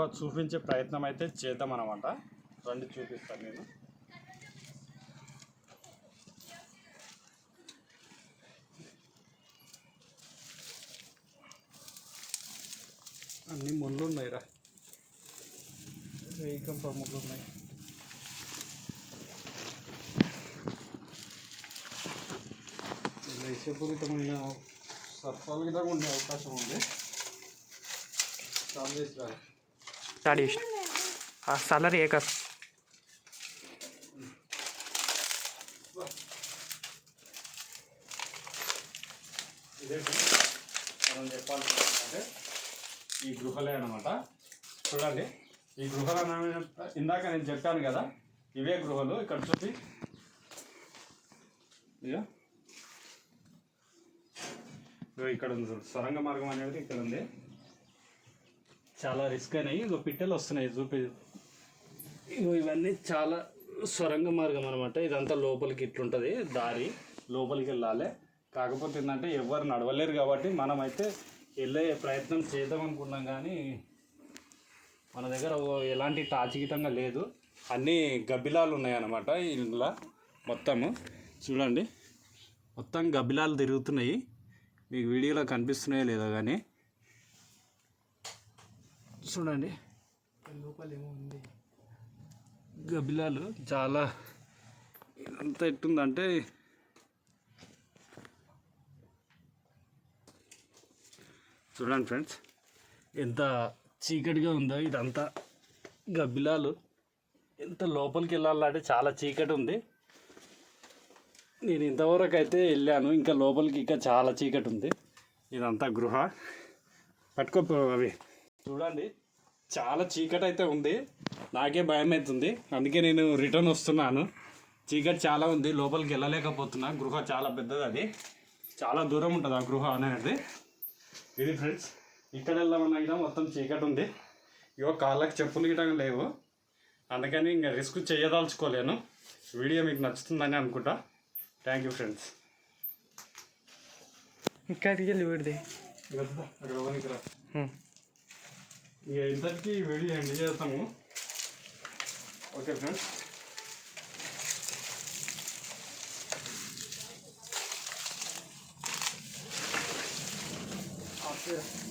ఒక చూపించే ప్రయత్నం అయితే చేద్దాం అనమాట రండి చూపిస్తాను నేను. అన్ని ముళ్ళు ఉన్నాయి రా వేయికంప ముళ్ళు ఉన్నాయి విషపూరితమైన సర్పాలు గిట్ట ఉండే అవకాశం ఉంది. చాలా చేసి రా స్టార్ట్ చేసి ఆ సలర్ ఏక ఇదే మనం చెప్పాలంటే ఈ గృహలే అనమాట చూడండి ఈ గృహలు ఇందాక నేను చెప్పాను కదా ఇవే గృహలు. ఇక్కడ చూసి ఇక్కడ ఉంది సొరంగ మార్గం అనేది ఇక్కడ ఉంది. చాలా రిస్క్ అయినాయి. ఇగో పిట్టలు వస్తున్నాయి చూపి. ఇగో ఇవన్నీ చాలా సొరంగ మార్గం అనమాట ఇదంతా లోపలికి ఇట్లుంటుంది దారి. లోపలికి వెళ్ళాలి. కాకపోతే ఏంటంటే ఎవరు నడవలేరు కాబట్టి మనమైతే వెళ్ళే ప్రయత్నం చేద్దాం అనుకున్నాం కానీ మన దగ్గర ఎలాంటి టాచిగితంగా లేదు. అన్నీ గబ్బిలాలు ఉన్నాయన్నమాట ఇందులో మొత్తము. చూడండి. మొత్తం గబ్బిలాలు తిరుగుతున్నాయి. మీకు వీడియోలో కనిపిస్తున్నాయో లేదో కానీ చూడండి. గబిలాలు చాలా ఎంత ఎట్టుందంటే. చూడండి ఫ్రెండ్స్ ఎంత చీకటిగా ఉందో ఇదంతా. గబ్బిలాలు ఎంత లోపలికి వెళ్ళాలంటే చాలా చీకటి ఉంది నేను ఇంతవరకు అయితే వెళ్ళాను ఇంకా లోపలికి ఇంకా చాలా చీకటి ఉంది ఇదంతా గృహ. పట్టుకోపో అవి. చూడండి చాలా చీకటి అయితే ఉంది. నాకే భయం అవుతుంది అందుకే నేను రిటర్న్ వస్తున్నాను. చీకటి చాలా ఉంది. లోపలికి వెళ్ళలేకపోతున్నా. గృహ చాలా పెద్దది అది. చాలా దూరం ఉంటుంది ఆ గృహ అనేది. ఇది ఫ్రెండ్స్ ఇక్కడ వెళ్దామన్నా కూడా మొత్తం చీకటి ఉంది. ఇవో కాళ్ళకి చెప్పులు గిటం లేవు. అందుకని ఇంకా రిస్క్ చేయదలుచుకోలేను. వీడియో మీకు నచ్చుతుందని అనుకుంటా. థ్యాంక్ యూ ఫ్రెండ్స్ ఇక్కడికి వెళ్ళి రా. ఇక ఇంతటికి వీడియో ఎండ్ చేస్తాము ఓకే ఫ్రెండ్స్ Yeah.